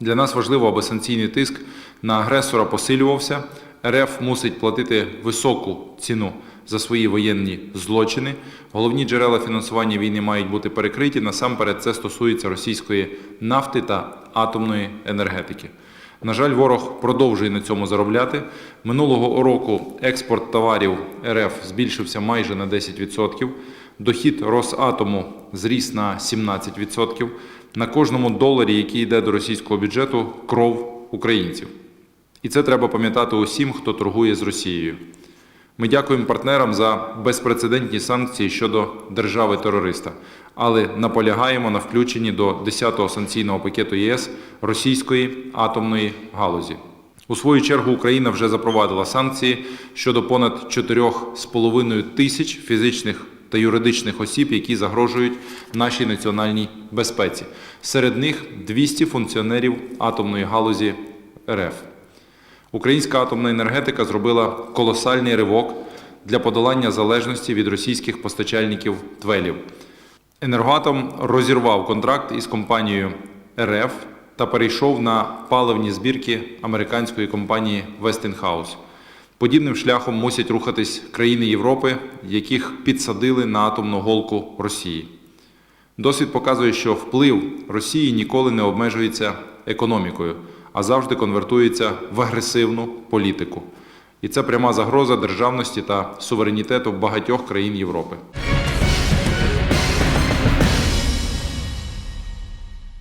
Для нас важливо, аби санкційний тиск на агресора посилювався. РФ мусить платити високу ціну за свої воєнні злочини. Головні джерела фінансування війни мають бути перекриті. Насамперед, це стосується російської нафти та атомної енергетики. На жаль, ворог продовжує на цьому заробляти. Минулого року експорт товарів РФ збільшився майже на 10%. Дохід Росатому зріс на 17%. На кожному доларі, який йде до російського бюджету, кров українців. І це треба пам'ятати усім, хто торгує з Росією. Ми дякуємо партнерам за безпрецедентні санкції щодо держави-терориста, але наполягаємо на включенні до 10-го санкційного пакету ЄС російської атомної галузі. У свою чергу Україна вже запровадила санкції щодо понад 4,5 тисяч фізичних та юридичних осіб, які загрожують нашій національній безпеці. Серед них 200 функціонерів атомної галузі РФ. Українська атомна енергетика зробила колосальний ривок для подолання залежності від російських постачальників твелів. Енергоатом розірвав контракт із компанією РФ та перейшов на паливні збірки американської компанії Westinghouse. Подібним шляхом мусять рухатись країни Європи, яких підсадили на атомну голку Росії. Досвід показує, що вплив Росії ніколи не обмежується економікою, а завжди конвертується в агресивну політику. І це пряма загроза державності та суверенітету багатьох країн Європи.